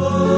Oh.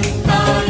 cantar.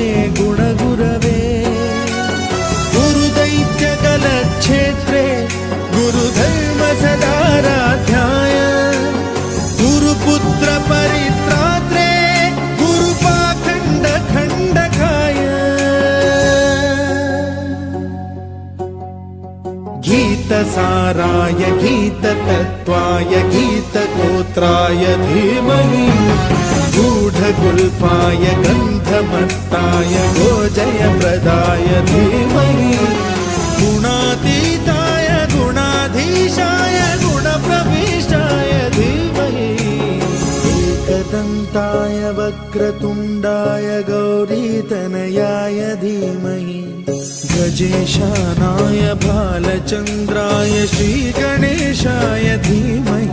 चन्द्राय Shri गणेशाय धीमहि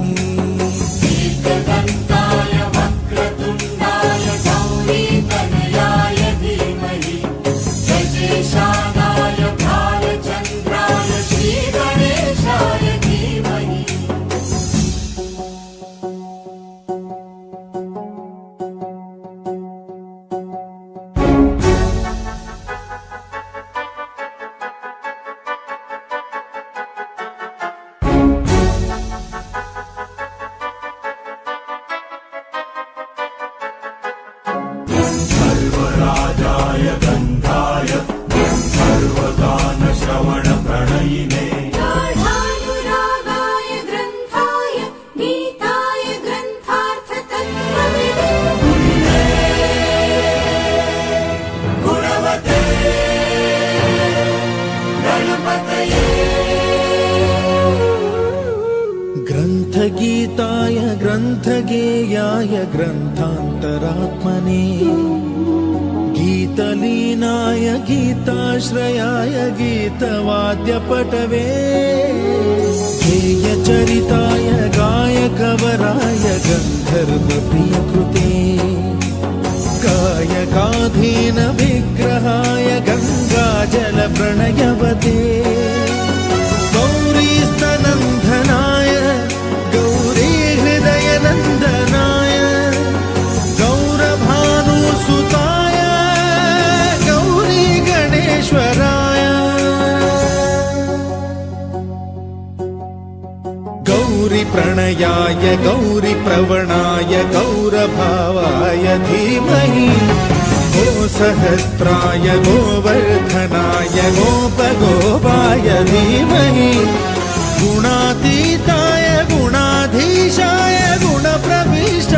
श्रयाय गीतवाद्यपटवे हेयचरिताय गायकवराय गन्धर्वप्रियकृते गायकाधीनविग्रहाय गङ्गाजलप्रणयवते प्रणयाय गौरिप्रवणाय गौरभावाय धीमहि गोसहस्राय गोवर्धनाय गोपगोपाय धीमहि गुणातीताय गुणाधीशाय गुणप्रविष्ट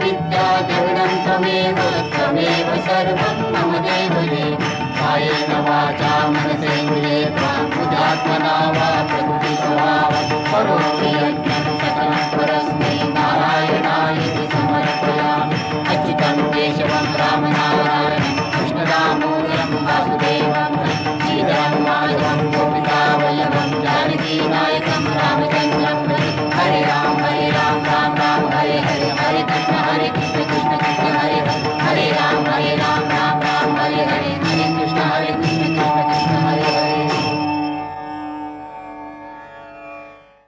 विद्या गरुडं त्वमेव त्वमेव सर्वं मम देवये कायेन वाचा मनसैन्ये त्वां बुधात्मना वा प्रकृतिस्वभावत् करोमि यज्ञं सकलं परस्मै नारायणाय समर्पयामि अच्युतं केशवं रामनारायणं कृष्णदामोदरं वासुदेवं श्रीरां माधवं जानकीनायकं रामचन्द्रं हरे राम